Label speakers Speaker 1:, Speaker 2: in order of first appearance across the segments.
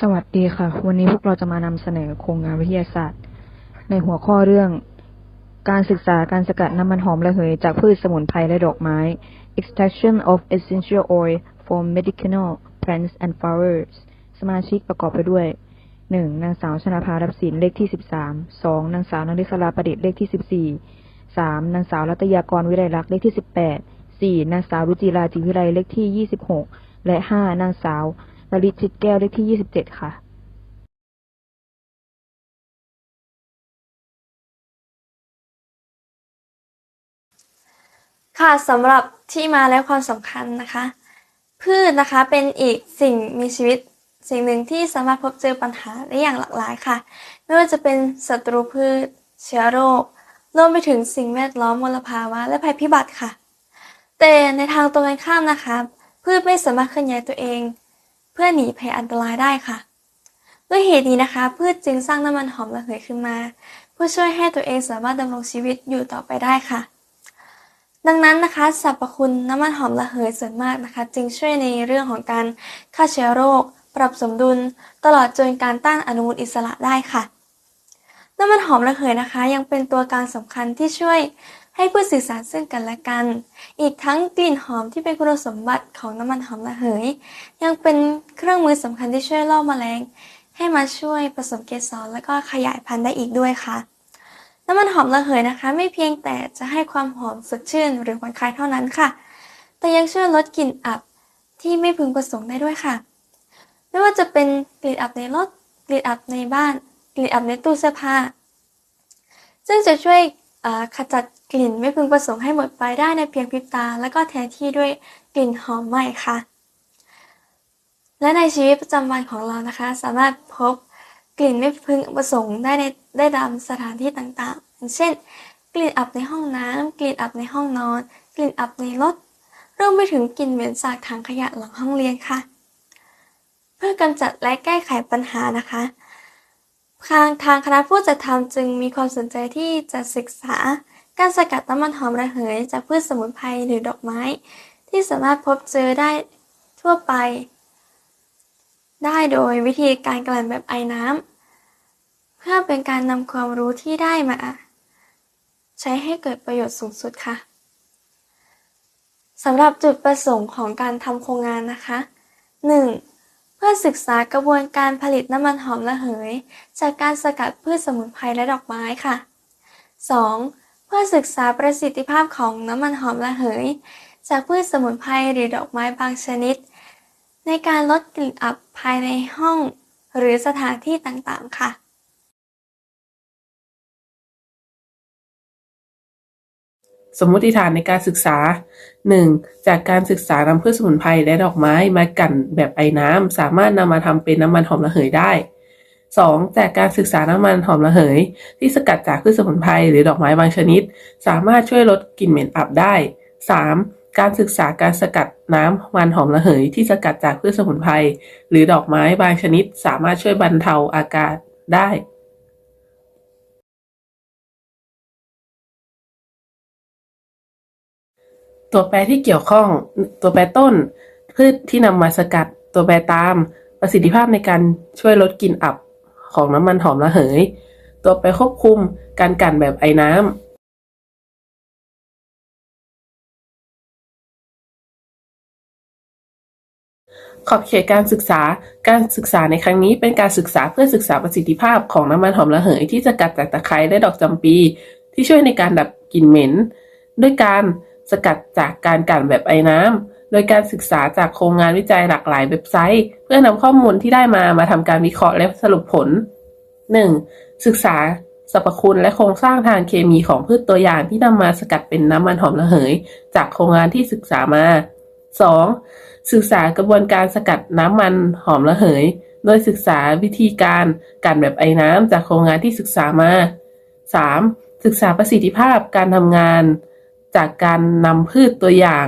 Speaker 1: สวัสดีค่ะ วันนี้พวกเราจะมานำเสนอโครงงานวิทยาศาสตร์ ในหัวข้อเรื่อง การศึกษาการสกัดน้ำมันหอมระเหย จากพืชสมุนไพรและดอกไม้ extraction of essential oil from medicinal plants and flowers สมาชิกประกอบไปด้วย 1. นางสาวชนาภารับศิลเลขที่ 13 2. นางสาวนริศราประดิษฐ์เลขที่ 14 3. นางสาวรัตยากรวิไลลักษ์เลขที่ 18 4. นางสาวรุจิราจิวิไลเลขที่ 26 และ 5. นางสาว ลลิตจิตแก้วเลขที่27ค่ะ
Speaker 2: ค่ะสำหรับที่มาและความสำคัญนะคะ พืชนะคะเป็นอีกสิ่งมีชีวิตสิ่งหนึ่งที่สามารถพบเจอปัญหาได้อย่างหลากหลายค่ะ ไม่ว่าจะเป็นศัตรูพืช เชื้อโรครวมไปถึงสิ่งแวดล้อมมลภาวะ และภัยพิบัติค่ะ แต่ในทางตรงกันข้ามนะคะ พืชไม่สามารถเคลื่อนย้ายตัวเอง เพื่อหนีภัยอันตรายได้ค่ะ ด้วยเหตุนี้นะคะ พืชจึงสร้างน้ำมันหอมระเหยขึ้นมา เพื่อช่วยให้ตัวเองสามารถดำรงชีวิตอยู่ต่อไปได้ค่ะ ดังนั้นนะคะสรรพคุณน้ำมันหอมระเหยส่วนมากนะคะ จึงช่วยในเรื่องของการฆ่าเชื้อโรค ปรับสมดุล ตลอดจนการต้านอนุมูลอิสระได้ค่ะน้ำมันหอมระเหยนะคะ ยังเป็นตัวกลางสำคัญที่ช่วย ให้พืชสื่อสารซึ่งกันและกัน อีกทั้งกลิ่นหอมที่เป็นคุณสมบัติของน้ำมันหอมระเหย ยังเป็นเครื่องมือสำคัญที่ช่วยล่อแมลง ให้มาช่วยผสมเกสรและก็ขยายพันธุ์ได้อีกด้วยค่ะ น้ำมันหอมระเหยนะคะ ไม่เพียงแต่จะให้ความหอมสดชื่นหรือผ่อนคลายเท่านั้นค่ะ แต่ยังช่วยลดกลิ่นอับที่ไม่พึงประสงค์ได้ด้วยค่ะ ไม่ว่าจะเป็นกลิ่นอับในรถกลิ่นอับในบ้านกลิ่นอับในตู้เสื้อผ้า ซึ่งจะช่วย ขจัดกลิ่นไม่พึงประสงค์ให้หมดไปได้ในเพียงพริบตา แล้วก็แทนที่ด้วยกลิ่นหอมใหม่ค่ะ และในชีวิตประจำวันของเรานะคะ สามารถพบกลิ่นไม่พึงประสงค์ได้ในได้ตามสถานที่ต่างๆอย่างเช่น กลิ่นอับในห้องน้ำกลิ่นอับในห้องนอน กลิ่นอับในรถรวมไปถึงกลิ่นเหม็นสาบถังขยะหลังห้องเรียนค่ะ เพื่อกำจัดและแก้ไขปัญหานะคะ ทางทางคณะผู้จัดทำจึงมีความสนใจที่จะศึกษา การสกัดน้ำมันหอมระเหย จากพืชสมุนไพรหรือดอกไม้ ที่สามารถพบเจอได้ทั่วไป ได้โดยวิธีการกลั่นแบบไอน้ำเพื่อเป็นการนำความรู้ที่ได้มา ใช้ให้เกิดประโยชน์สูงสุดค่ะสำหรับจุดประสงค์ของการทำโครงงานนะคะ 1. เพื่อศึกษากระบวนการผลิตน้ำมันหอมระเหย จากการสกัดพืชสมุนไพรและดอกไม้ค่ะ 2. เพื่อศึกษาประสิทธิภาพของน้ำมันหอมระเหย จากพืชสมุนไพรหรือดอกไม้บางชนิด ในการลดกลิ่นอับภายในห้อง หรือสถานที่ต่างๆค่ะ
Speaker 3: สมมติฐานในการศึกษา 1. จากการศึกษานำพืชสมุนไพรและดอกไม้มากั่นแบบไอ้น้ำ สามารถนำมาทำเป็นน้ำมันหอมระเหยได้ 2. จากการศึกษาน้ำมันหอมระเหย ที่สกัดจากพืชสมุนไพรหรือดอกไม้บางชนิด สามารถช่วยลดกลิ่นเหม็นอับได้ 3. การศึกษาการสกัดน้ำมันหอมระเหย ที่สกัดจากพืชสมุนไพรหรือดอกไม้บางชนิด สามารถช่วยบรรเทาอาการได้ ตัวแปรที่เกี่ยวข้อง ตัวแปรต้น พืชที่นำมาสกัด ตัวแปรตาม ประสิทธิภาพในการช่วยลดกลิ่นอับของน้ำมันหอมระเหย ตัวแปรควบคุมการกั่นแบบไอน้ำขอบเขตการศึกษา การศึกษาในครั้งนี้เป็นการศึกษาเพื่อศึกษาประสิทธิภาพของน้ำมันหอมระเหยที่สกัดจากตะไคร้และดอกจำปี ที่ช่วยในการดับกลิ่นเหม็น ด้วยการ สกัดจากการกั่นแบบไอ้น้ำ โดยการศึกษาจากโครงงานวิจัยหลากหลายเว็บไซต์ เพื่อนำข้อมูลที่ได้มามาทำการวิเคราะห์และสรุปผล 1. ศึกษาสรรพคุณและโครงสร้างทางเคมีของพืชตัวอย่างที่นำมาสกัดเป็นน้ำมันหอมระเหย จากโครงงานที่ศึกษามา 2. ศึกษากระบวนการสกัดน้ำมันหอมระเหย โดยศึกษาวิธีการการแบบไอ้น้ำจากโครงงานที่ศึกษามา 3. ศึกษาประสิทธิภาพการทำงาน จากการนำพืชตัวอย่าง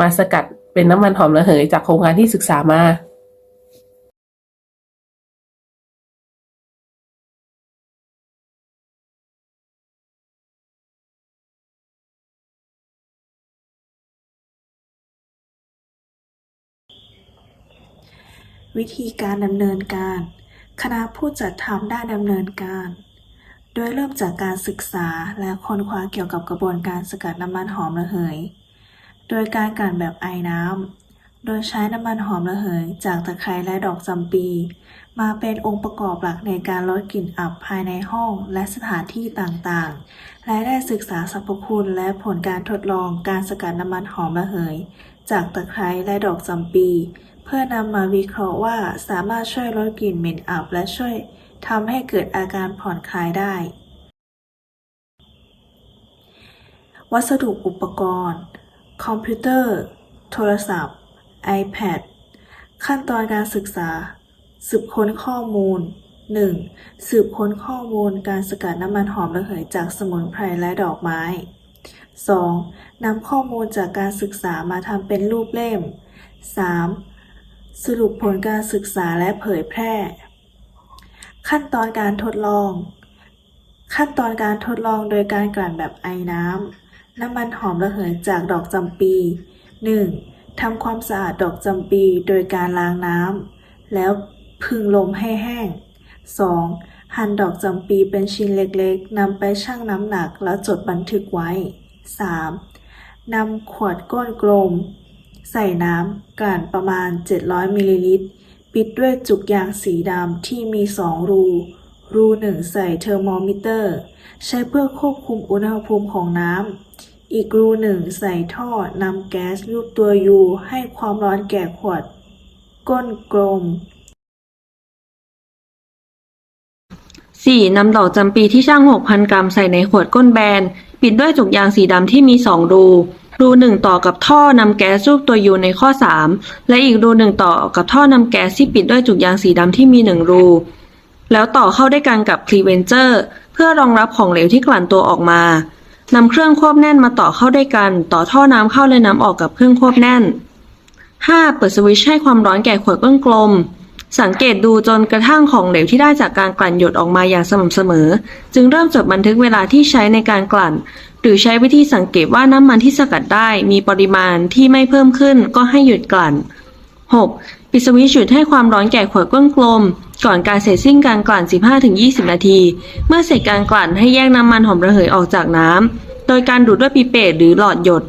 Speaker 3: มาสกัดเป็นน้ำมันหอมระเหยจากโครงงานที่ศึกษามา
Speaker 4: ววิธีการดำเนินการ คณะผู้จัดทำได้ดำเนินการ โดยเริ่มจากการศึกษาและค้นคว้าเกี่ยวกับกระบวนการสกัดน้ำมันหอมระเหย โดยการกลั่นแบบไอน้ำ โดยใช้น้ำมันหอมระเหย จากตะไคร้และดอกจำปี มาเป็นองค์ประกอบหลักในการลดกลิ่นอับภายในห้องและสถานที่ต่างๆ และได้ศึกษาสรรพคุณและผลการทดลองการสกัดน้ำมันหอมระเหย จากตะไคร้และดอกจำปี เพื่อนำมาวิเคราะห์ว่าสามารถช่วยลดกลิ่นเหม็นอับและช่วย ทำให้เกิดอาการผ่อนคลายได้ วัสดุอุปกรณ์ คอมพิวเตอร์ โทรศัพท์ iPad ขั้นตอนการศึกษา สืบค้นข้อมูล 1. สืบค้นข้อมูลการสกัดน้ำมันหอมระเหยจากสมุนไพรและดอกไม้ 2. นำข้อมูลจากการศึกษามาทำเป็นรูปเล่ม 3. สรุปผลการศึกษาและเผยแพร่ ขั้นตอนการทดลอง ขั้นตอนการทดลองโดยการกลั่นแบบไอน้ำ น้ำมันหอมระเหยจากดอกจำปี 1. ทำความสะอาดดอกจำปีโดยการล้างน้ำ แล้วพึงลมให้แห้ง 2. หั่นดอกจำปีเป็นชิ้นเล็กๆนำไปชั่งน้ำหนักแล้วจดบันทึกไว้ 3. นำขวดก้นกลม ใส่น้ำกลั่นประมาณ 700มิลลิลิตร ปิดด้วยจุกยางสีดำที่มี2รู รูหนึ่งใส่เทอร์โมมิเตอร์ ใช้เพื่อควบคุมอุณหภูมิของน้ำ อีกรูหนึ่งใส่ท่อนำแก๊สรูปตัวยูให้ความร้อนแก่ขวด ก้นกลม
Speaker 5: 4. นำดอกจำปีที่ช่าง 6,000 กรัมใส่ในขวดก้นแบน ปิดด้วยจุกยางสีดำที่มี2รู รูหนึ่งต่อกับท่อนำแก๊สรูปตัวยูในข้อ 3 และอีกรูหนึ่งต่อกับท่อนำแก๊สที่ปิดด้วยจุกยางสีดำที่มี 1 รู แล้วต่อเข้าด้วยกันกับคลีเวนเจอร์เพื่อรองรับของเหลวที่กลั่นตัวออกมานำเครื่องควบแน่นมาต่อเข้าด้วยกัน ต่อท่อน้ำเข้าและน้ำออกกับเครื่องควบแน่น 5. เปิดสวิตช์ให้ความร้อนแก่ขวดก้นกลม สังเกตดูจนกระทั่งของเหลวที่ได้จากการกลั่นหยดออกมาอย่างสม่ำเสมอ จึงเริ่มจดบันทึกเวลาที่ใช้ในการกลั่น หรือใช้วิธีสังเกตว่าน้ำมันที่สกัดได้มีปริมาณที่ไม่เพิ่มขึ้นก็ให้หยุดกลั่น 6. ปิดสวิตช์หยุดให้ความร้อนแก่ขวดก้นกลม ก่อนการเสร็จสิ้นการกลั่น 15-20 นาที เมื่อเสร็จการกลั่นให้แยกน้ำมันหอมระเหยออกจากน้ำโดยการดูดด้วยปิเปตหรือหลอดหยด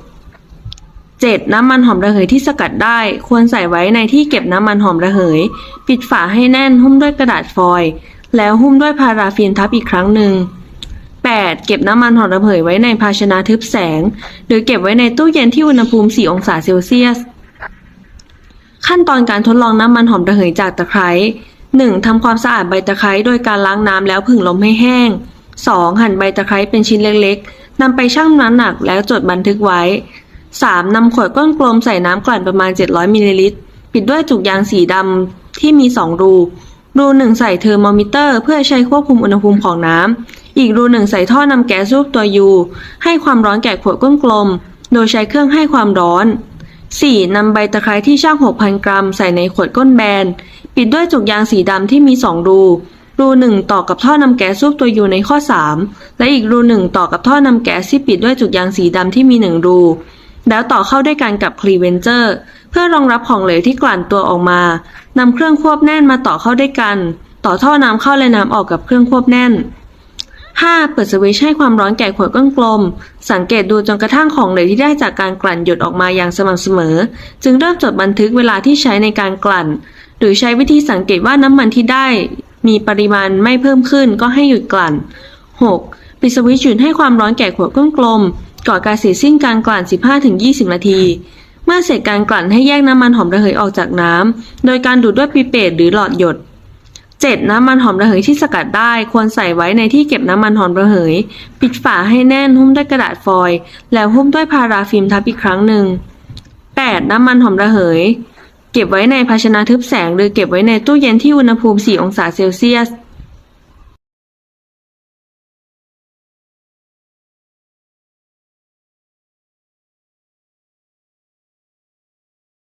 Speaker 5: 7. น้ำมันหอมระเหยที่สกัดได้ ควรใส่ไว้ในที่เก็บน้ำมันหอมระเหย ปิดฝาให้แน่นหุ้มด้วยกระดาษฟอยล์แล้วหุ้มด้วยพาราฟินทับอีกครั้งหนึ่ง 8. เก็บน้ำมันหอมระเหยไว้ในภาชนะทึบแสง หรือเก็บไว้ในตู้เย็นที่อุณหภูมิ 4 องศาเซลเซียส ขั้นตอนการทดลองน้ำมันหอมระเหยจากตะไคร้ 1. ทำความสะอาดใบตะไคร้โดยการล้างน้ำแล้วผึ่งลมให้แห้ง 2. หั่นใบตะไคร้เป็นชิ้นเล็กๆนำไปชั่งน้ำหนักแล้วจดบันทึกไว้ 3. นำขวดก้นกลมใส่น้ำกลั่นประมาณ 700มิลลิลิตร ปิดด้วยจุกยางสีดำที่มี 2 รู รูหนึ่งใส่เทอร์โมมิเตอร์ เพื่อใช้ควบคุมอุณหภูมิของน้ำ อีกรูหนึ่งใส่ท่อนำแก๊สรูปตัวยูให้ความร้อนแก่ขวดก้นกลม โดยใช้เครื่องให้ความร้อน 4. นำใบตะไคร้ที่ช่าง 6,000 กรัม ใส่ในขวดก้นแบน ปิดด้วยจุกยางสีดำที่มี 2 รู รูหนึ่งต่อกับท่อนำแก๊สรูปตัวยูในข้อ 3 และอีกรูหนึ่งต่อกับท่อนำแก๊สที่ปิดด้วยจุกยางสีดำที่มี 1 รู แล้วต่อเข้าด้วยกันกับคลีเวนเจอร์เพื่อรองรับของเหลวที่กลั่นตัวออกมานำเครื่องควบแน่นมาต่อเข้าด้วยกัน ต่อท่อน้ำเข้าและน้ำออกกับเครื่องควบแน่น 5. เปิดสวิตช์ให้ความร้อนแก่ขวดก้นกลม สังเกตดูจนกระทั่งของเหลวที่ได้จากการกลั่นหยดออกมาอย่างสม่ำเสมอ จึงเริ่มจดบันทึกเวลาที่ใช้ในการกลั่น หรือใช้วิธีสังเกตว่าน้ำมันที่ได้ มีปริมาณไม่เพิ่มขึ้นก็ให้หยุดกลั่น 6. ปิดสวิตช์หยุดให้ความร้อนแก่ขวดก้นกลม ก่อนการเสร็จสิ้นการกลั่น 15-20 นาที เมื่อเสร็จการกลั่นให้แยกน้ำมันหอมระเหยออกจากน้ำ โดยการดูดด้วยปิเปตหรือหลอดหยด 7. น้ำมันหอมระเหยที่สกัดได้ควรใส่ไว้ในที่เก็บน้ำมันหอมระเหย ปิดฝาให้แน่นหุ้มด้วยกระดาษฟอยล์แล้วหุ้มด้วยพาราฟิล์มทับอีกครั้งหนึ่ง 8. น้ำมันหอมระเหย เก็บไว้ในภาชนะทึบแสง หรือเก็บไว้ในตู้เย็นที่อุณหภูมิ 4 องศาเซลเซียส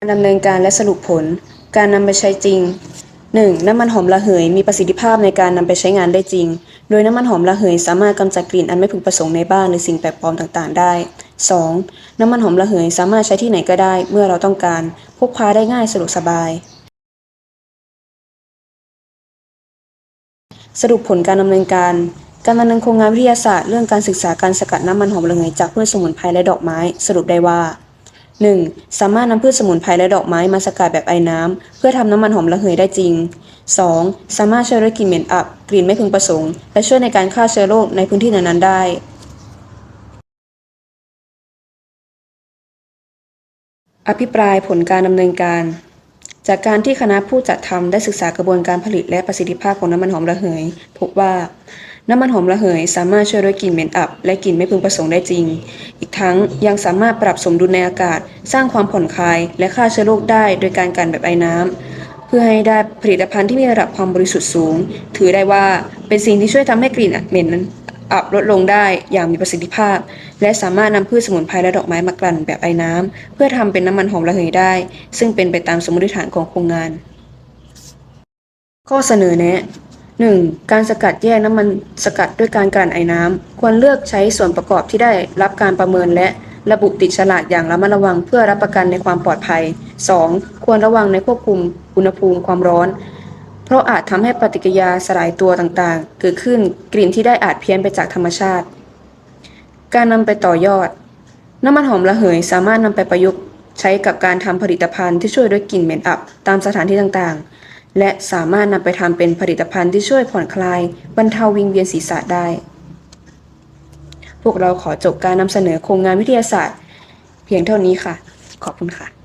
Speaker 6: การดำเนินการและสรุปผล การนำไปใช้จริง 1. น้ำมันหอมระเหยมีประสิทธิภาพในการนำไปใช้งานได้จริง โดยน้ำมันหอมระเหยสามารถกำจัดกลิ่นอันไม่พึงประสงค์ในบ้านหรือสิ่งแปลกปลอมต่างๆ ได้ 2. น้ำมันหอมระเหยสามารถใช้ที่ไหนก็ได้เมื่อเราต้องการ พกพาได้ง่ายสะดวกสบาย สรุปผลการดำเนินการ การดำเนินโครงงานวิทยาศาสตร์เรื่องการศึกษาการสกัดน้ำมันหอมระเหยจากพืชสมุนไพรและดอกไม้ สรุปได้ว่า 1. สามารถนำพืชสมุนไพรและดอกไม้มาสกัดแบบไอ้น้ำ เพื่อทำน้ำมันหอมระเหยได้จริง 2. สามารถช่วยลดกลิ่นเหม็นอับ กลิ่นไม่พึงประสงค์ และช่วยในการฆ่าเชื้อโรคในพื้นที่นั้นๆได้ อภิปรายผลการดำเนินการ จากการที่คณะผู้จัดทำได้ศึกษากระบวนการผลิตและประสิทธิภาพของน้ำมันหอมระเหย พบว่า น้ำมันหอมระเหยสามารถช่วยลดกลิ่นเหม็นอับ และกลิ่นไม่พึงประสงค์ได้จริง อีกทั้งยังสามารถปรับสมดุลในอากาศ สร้างความผ่อนคลาย และฆ่าเชื้อโรคได้โดยการกันแบบไอ้น้ำเพื่อให้ได้ผลิตภัณฑ์ที่มีระดับความบริสุทธิ์สูง ถือได้ว่าเป็นสิ่งที่ช่วยทำให้กลิ่นเหม็นอับลดลงได้อย่างมีประสิทธิภาพ และสามารถนำพืชสมุนไพรและดอกไม้มากลั่นแบบไอ้น้ำเพื่อทำเป็นน้ำมันหอมระเหยได้ ซึ่งเป็นไปตามสมมติฐานของโครงงาน ข้อเสนอแนะ 1. การสกัดแยกน้ำมันสกัดด้วยการกลั่นไอ้น้ำ ควรเลือกใช้ส่วนประกอบที่ได้รับการประเมินและระบุติดฉลากอย่างระมัดระวังเพื่อรับประกันในความปลอดภัย 2. ควรระวังในควบคุมอุณหภูมิความร้อน เพราะอาจทำให้ปฏิกิริยาสลายตัวต่างๆ เกิดขึ้นกลิ่นที่ได้อาจเพี้ยนไปจากธรรมชาติ การนำไปต่อยอด น้ำมันหอมระเหยสามารถนำไปประยุกต์ใช้กับการทำผลิตภัณฑ์ที่ช่วยลดกลิ่นเหม็นอับตามสถานที่ต่างๆ และสามารถนำไปทำเป็นผลิตภัณฑ์ที่ช่วยผ่อนคลาย บรรเทาวิงเวียนศีรษะได้ พวกเราขอจบการนำเสนอโครงงานวิทยาศาสตร์ เพียงเท่านี้ค่ะ ขอบคุณค่ะ